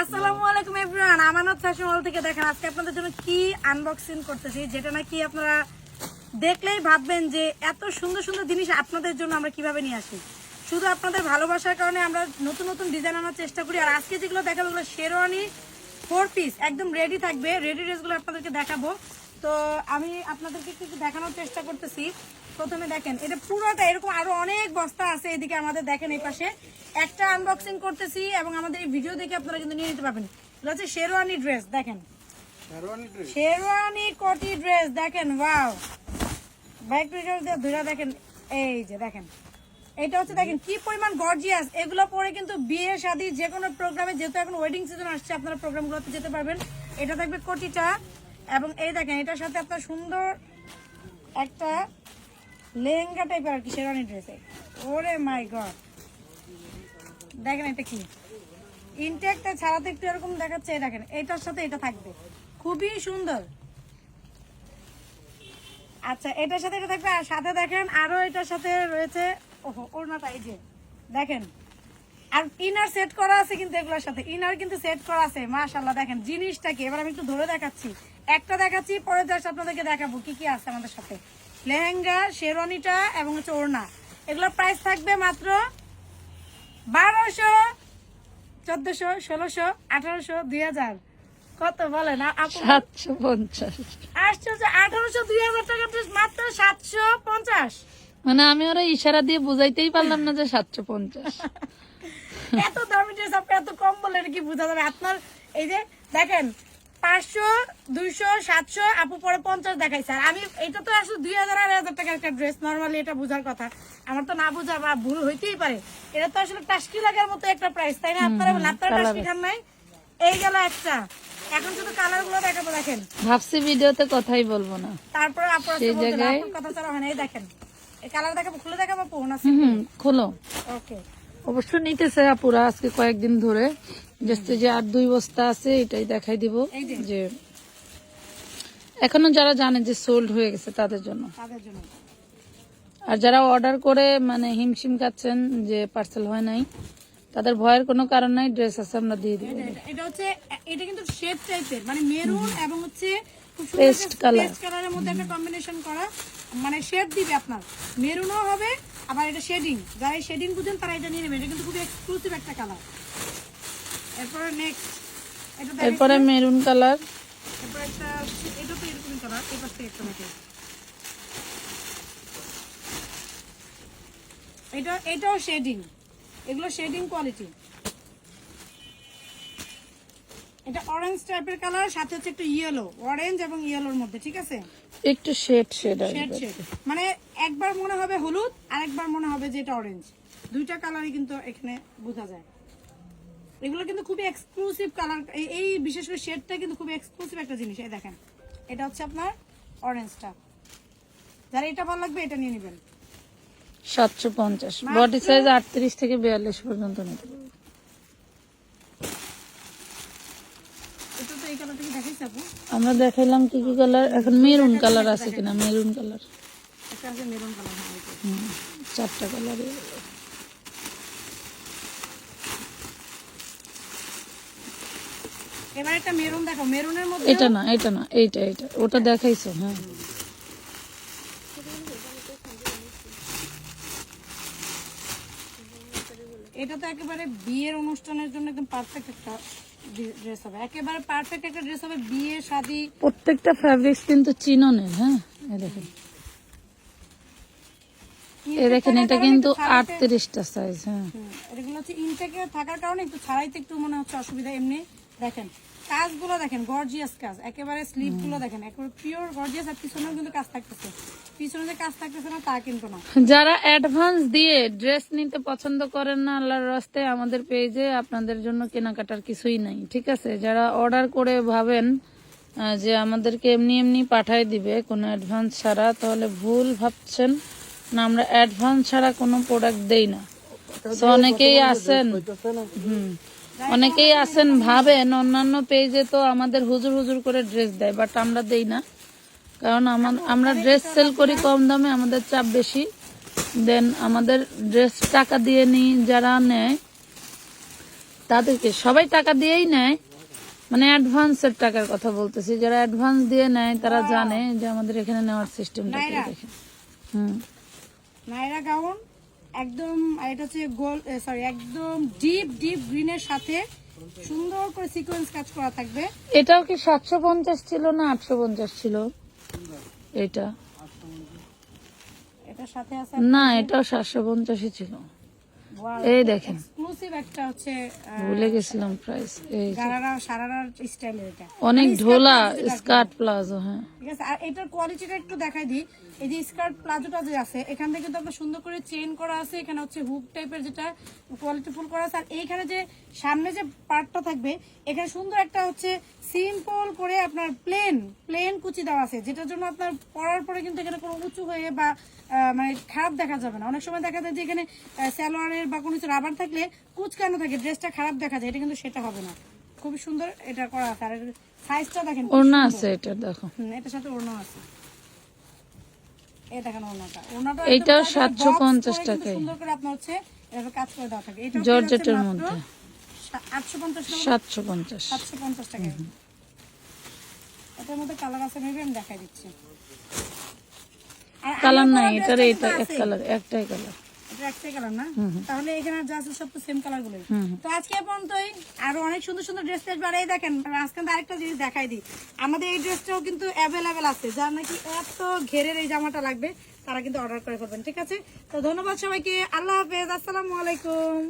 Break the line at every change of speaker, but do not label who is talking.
আসসালামু এভরিওয়ান, আমানত ফ্যাশন হল থেকে দেখেন, আজকে আপনাদের জন্য কি আনবক্সিং করতেছি, যেটা নাকি আপনারা দেখলেই ভাববেন যে এত সুন্দর সুন্দর জিনিস আপনাদের জন্য আমরা কীভাবে নিয়ে আসি। শুধু আপনাদের ভালোবাসার কারণে আমরা নতুন নতুন ডিজাইন আনার চেষ্টা করি, আর আজকে যেগুলো দেখাবো ওগুলো শেরওয়ানি ফোর পিস একদম রেডি থাকবে রেডি ড্রেসগুলো আপনাদেরকে দেখাবো। তো আমি আপনাদেরকে কিছু দেখানোর চেষ্টা করতেছি প্রথমে দেখেন এটা পুরোটা এরকম আরও অনেক বস্তা আছে এদিকে আমাদের দেখেন এই পাশে। একটা আনবক্সিং করতেছি এবং আমাদের এই ভিডিও দেখে আপনারা কিন্তু নিয়ে নিতে পারবেন। এটা হচ্ছে শেরওয়ানি ড্রেস দেখেন। শেরওয়ানি কোটি ড্রেস দেখেন ওয়াও বাইক দিয়ে ধরে দেখেন এই যে দেখেন। এটা হচ্ছে দেখেন কি পরিমাণ গর্জিয়াস এগুলো পরে কিন্তু বিয়ে শাদী যে কোনো প্রোগ্রামে যেহেতু এখন ওয়েডিং সিজন আসছে আপনারা প্রোগ্রামগুলোতে যেতে পারবেন। এটা থাকবে কোটিটা। এবং এই দেখেন এটার সাথে আপনার সুন্দর একটা লেহেঙ্গা টাইপের আর কি শেরওয়ানি ড্রেসে ওরে মাই গড দেখেন এটা কি? ইনটেকটা ছাড়াতে একটু এরকম দেখাচ্ছে দেখেন, এটার সাথে এটা থাকবে। খুবই সুন্দর। আচ্ছা এটার সাথে এটা থাকবে, আর সাথে দেখেন আরও এটার সাথে রয়েছে, ওহো, ওড়নাটা এই যে, দেখেন। আর ইনার সেট করা আছে কিন্তু এগুলোর সাথে। ইনার কিন্তু সেট করা আছে মাশাল্লাহ দেখেন, জিনিসটা কি? এবার আমি একটু ধরে দেখাচ্ছি। একটা দেখাচ্ছি পরে জাস্ট আপনাদেরকে দেখাবো, কি কি আছে আমাদের সাথে। লেহেঙ্গা শেরওয়ানিটা এবং হচ্ছে ওড়না। এগুলোর প্রাইস থাকবে মাত্র বারোশো চোদ্দশো ষোলোশো আঠারোশো দুই হাজার। কত বলেন?
সাতশো পঞ্চাশ।
আশ্চর্য আঠারোশো দুই হাজার টাকা ড্রেস মাত্র সাতশো পঞ্চাশ।
মানে আমি ওরা ইশারা দিয়ে বুঝাইতেই পারলাম না যে সাতশো পঞ্চাশ।
এত দামি ড্রেস আপনি এত কম বললেন কি বোঝা যাবে? আপনার এই যে দেখেন পাঁচশো দুইশো সাতশো আপু পরে পঞ্চাশ দেখাইছে। আর আমি এটা তো আসলে দুই হাজার আড়াই হাজার টাকার একটা ড্রেস নর্মালি এটা বোঝার কথা। আমার তো না বোঝা বা ভুল হইতেই পারে। এটা তো আসলে টাস্কি লাগার মতো একটা প্রাইস তাই না? আপনারা আপনারা টাস্কি খান নাই? এই গেল একটা। এখন শুধু কালারগুলো দেখাবো দেখেন।
ভাবছি ভিডিওতে কথাই বলব না।
তারপরে আপনার
সেই জায়গায়-
কথা ছাড়া হয় না। এই দেখেন। এই কালার দেখাবো খুলে দেখাবো পুন
হুম, খোলো।
ওকে
অবশ্য নিতেছে আপুরা আজকে কয়েকদিন ধরে। জাস্ট যে আর দুই বস্তা আছে এটাই দেখাই দিব
যে।
যে এখনও যারা জানে যে সোল্ড হয়ে গেছে তাদের জন্য। আর যারা অর্ডার করে মানে হিমশিম খাচ্ছেন যে পার্সেল হয় নাই তাদের ভয়ের কোনো কারণ নাই ড্রেস আছে আমরা দিয়ে দিব।
এটা- হচ্ছে এটা কিন্তু শেড টাইপের মানে মেরুন এবং হচ্ছে
Paste color.
পেস্ট কালারের মধ্যে একটা কম্বিনেশন করা। মানে শেড দিবে আপনার। মেরুনও হবে আবার এটা শেডিং যারা শেডিং বুঝেন তারা এটা নিয়ে নেবে। এটা কিন্তু খুব এক্সক্লুসিভ একটা কালার এরপরে নেক্সট এটা
এরপরে মেরুন কালার
এরপর একটা এটা তো এরকম কালার এবার থেকে একটা নাকি এটা এটাও শেডিং এগুলো শেডিং কোয়ালিটি এটা অরেঞ্জ টাইপের কালার সাথে হচ্ছে একটু ইয়েলো অরেঞ্জ এবং ইয়েলোর মধ্যে ঠিক আছে?
একটু শেড শেড
শেড শেড মানে একবার মনে হবে হলুদ আর একবার মনে হবে যে এটা অরেঞ্জ দুইটা কালারই কিন্তু এখানে বোঝা যায়। এগুলো কিন্তু খুবই এক্সক্লুসিভ কালার এই বিশেষ করে শেডটা কিন্তু খুবই এক্সক্লুসিভ একটা জিনিস এই দেখেন। এটা হচ্ছে আপনার অরেঞ্জটা যারা এটা ভালো লাগবে এটা নিয়ে নেবেন।
সাতশো পঞ্চাশ। বডি সাইজ আটত্রিশ থেকে বিয়াল্লিশ পর্যন্ত নিতে।
এটা
আমরা দেখাইলাম কি কি কালার এখন মেরুন কালার আছে কিনা মেরুন কালার
মেরুন কালার হ্যাঁ
চারটা কালার এটা না এটা না এইটা এইটা। ওটা দেখাইছো হ্যাঁ।
এটা তো একেবারে বিয়ের অনুষ্ঠানের জন্য একদম পারফেক্ট একটা ড্রেস হবে। একেবারে পারফেক্ট একটা ড্রেস হবে বিয়ে শাদী।
প্রত্যেকটা ফ্যাব্রিক্স কিন্তু চিননের হ্যাঁ? এই দেখেন। দেখেন এটা কিন্তু আটত্রিশটা সাইজ হ্যাঁ।
এগুলো হচ্ছে ইনটেকে থাকার কারণে একটু ছাড়াইতে একটু মনে হচ্ছে অসুবিধা এমনি দেখেন। কাজগুলো দেখেন গর্জিয়াস কাজ। একেবারে স্লিপগুলো দেখেন একেবারে পিওর গর্জিয়াস আর পিছনেও কিন্তু কাজ থাকতেছে। পিছনে যে কাজ থাকতেছে না তা কিন্তু না।
যারা অ্যাডভান্স দিয়ে ড্রেস নিতে পছন্দ করেন না আল্লাহর রাস্তায় আমাদের পেজে আপনাদের জন্য কেনাকাটার কিছুই নাই ঠিক আছে? যারা অর্ডার করে ভাবেন যে আমাদেরকে এমনি এমনি পাঠায় দিবে কোনো অ্যাডভান্স ছাড়া তাহলে ভুল ভাবছেন না আমরা অ্যাডভান্স ছাড়া কোনো প্রোডাক্ট দেই না। তো অনেকেই আছেন। হুম। অনেকেই আছেন ভাবেন অন্যান্য পেজে তো আমাদের হুজুর হুজুর করে ড্রেস দেয় বাট আমরা দেই না। কারণ আমার আমরা ড্রেস সেল করি কম দামে আমাদের চাপ বেশি। দেন আমাদের ড্রেস টাকা দিয়ে নিই যারা নেয় তাদেরকে সবাই টাকা দিয়েই নেয়। মানে অ্যাডভান্সের টাকার কথা বলতেছি যারা অ্যাডভান্স দিয়ে নেয় তারা জানে যে আমাদের এখানে নেওয়ার সিস্টেমটা দেখে হুম।
নাইরা গাউন একদম আর এটা হচ্ছে গোল সরি একদম ডিপ ডিপ গ্রিনের সাথে সুন্দর করে সিকোয়েন্স কাজ করা থাকবে।
এটাও কি সাতশো পঞ্চাশ ছিল না আটশো পঞ্চাশ ছিল? এটা।
সাথে
না এটাও সাতশো পঞ্চাশই ছিল। এই দেখেন।
এক্সক্লুসিভ একটা হচ্ছে
ভুলে গেছিলাম প্রাইস এই
গারারা সারারার স্টাইলের এটা।
অনেক
মানে
ঢোলা স্কার্ট প্লাজো হ্যাঁ।
ঠিক আছে আর এটার কোয়ালিটিটা একটু দেখাই দিই। এই যে স্কার্ট প্লাজোটা যে আছে এখান থেকে কিন্তু আপনার সুন্দর করে চেইন করা আছে এখানে হচ্ছে হুক টাইপের যেটা করা আছে। আর এইখানে যে সামনে যে পার্টটা থাকবে এখানে সুন্দর একটা হচ্ছে সিম্পল করে আপনার প্লেন প্লেন কুচি দেওয়া আছে যেটার জন্য আপনার পরার পরে কিন্তু এখানে কোনো উঁচু হয়ে বা মানে খারাপ দেখা যাবে না। অনেক সময় দেখা যায় যে এখানে স্যালোয়ারের বা কোনো কিছু রাবার থাকলে কুচকানো থাকে ড্রেসটা খারাপ দেখা যায় এটা কিন্তু সেটা হবে না। খুবই সুন্দর এটা করা আছে আর সাইজটা দেখেন
ওড়না আছে এটা দেখো।
এটার সাথে ওড়না আছে। এই দেখেন ওড়নাটা। ওড়নাটা
এইটাও
একদম
750
box করে কিন্তু
টাকায়।
সুন্দর করে আপনার হচ্ছে এভাবে কাজ করে দেওয়া থাকে। এটা
জর্জেটের মধ্যে।
আটশো পঞ্চাশ টাকা?
সাতশো পঞ্চাশ।
সাতশো পঞ্চাশ টাকা এটার মধ্যে কালার আছে মেবি আমি দেখাই দিচ্ছি।
কালার নাই এটার এটা এক কালার একটাই কালার
না? তাহলে এখানে যা আছে সব তো সেম
কালারগুলো
তো আজকে পর্যন্তই। আরও অনেক সুন্দর সুন্দর ড্রেস দেখেন আজকে তো আরেকটা জিনিস দেখাই দিই। আমাদের এই ড্রেসটাও কিন্তু অ্যাভেলেবেল আছে। যার নাকি এত ঘেরের এই জামাটা লাগবে তারা কিন্তু অর্ডার করে করবেন ঠিক আছে? তো ধন্যবাদ সবাইকে। আল্লাহ হাফেজ। আসসালামু আলাইকুম।